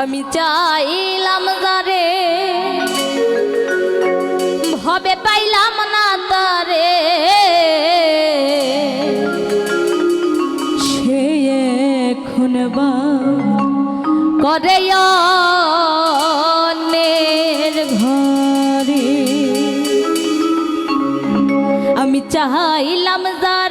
আমি চাইলাম তারে। ভবে পাইলাম না তারে। সে এখন বা করে ঘরে। আমি চাইলাম তারে।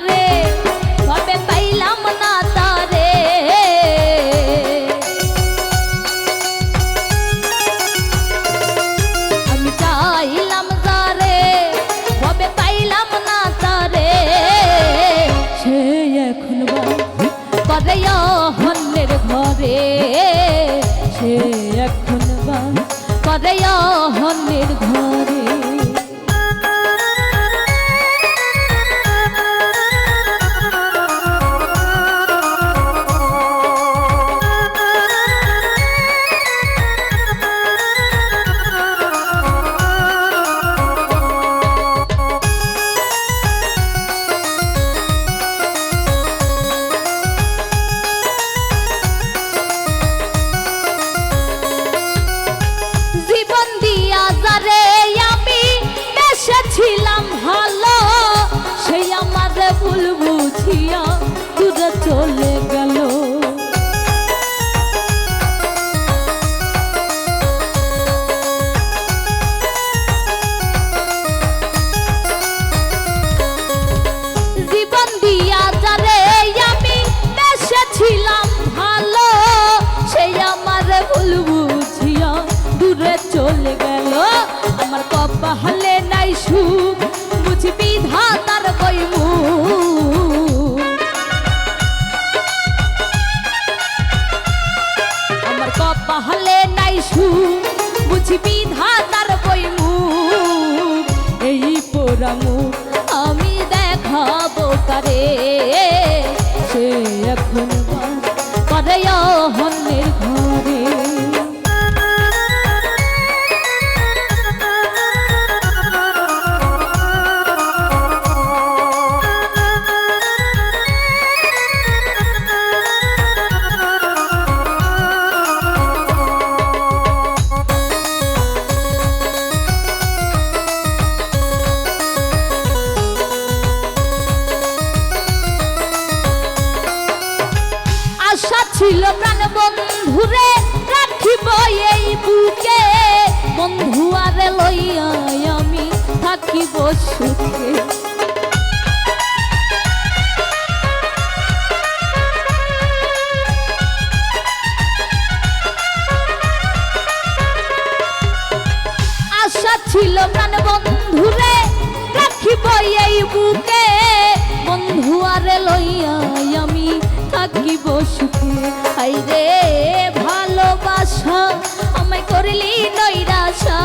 সে এখন বা করে অহনের ঘরে। solo বুঝবি ধাতার কইমু এই পোড়ামু আমি দেখাবো কারে? সে ছিল প্রাণ বন্ধুরে, রাখিব এই বুকে। বন্ধু আরে লইয়া আমি থাকিব সুখে। আশা ছিল প্রাণ বন্ধুরে, রাখিব এই বুকে। থাকিব সুখে। আই রে, ভালোবাসা আমায় করলি নৈরাশা।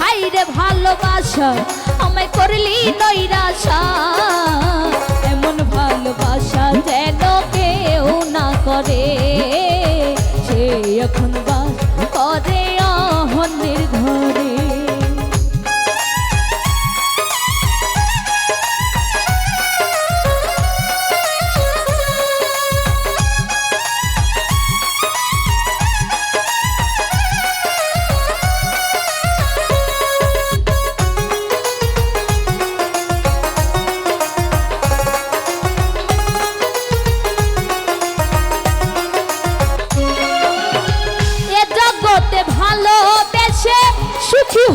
হাই রে, ভালোবাসা আমায় করলি নৈরাশা। এমন ভালোবাসা যেন কেউ না করে, সে এখন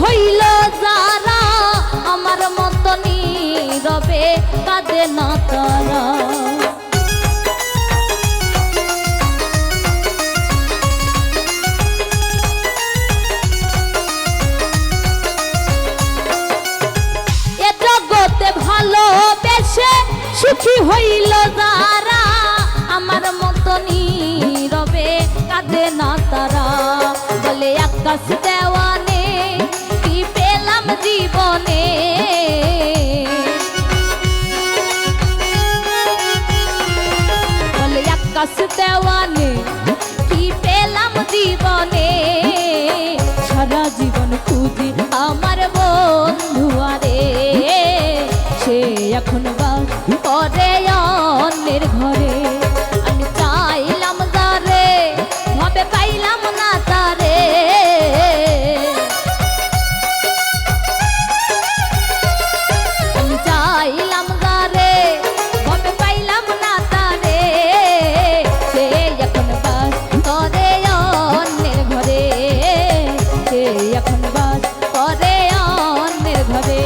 হইল যারা, আমার মত নীরবে কাঁদে না তারা। ভালোবেসে সুখী হইল যারা, আমার মত নীরবে কাঁদে না তারা। বলে আকাশ দেওয়ানে দেওয়ানে এখন বাস করে অন্যের ভাবে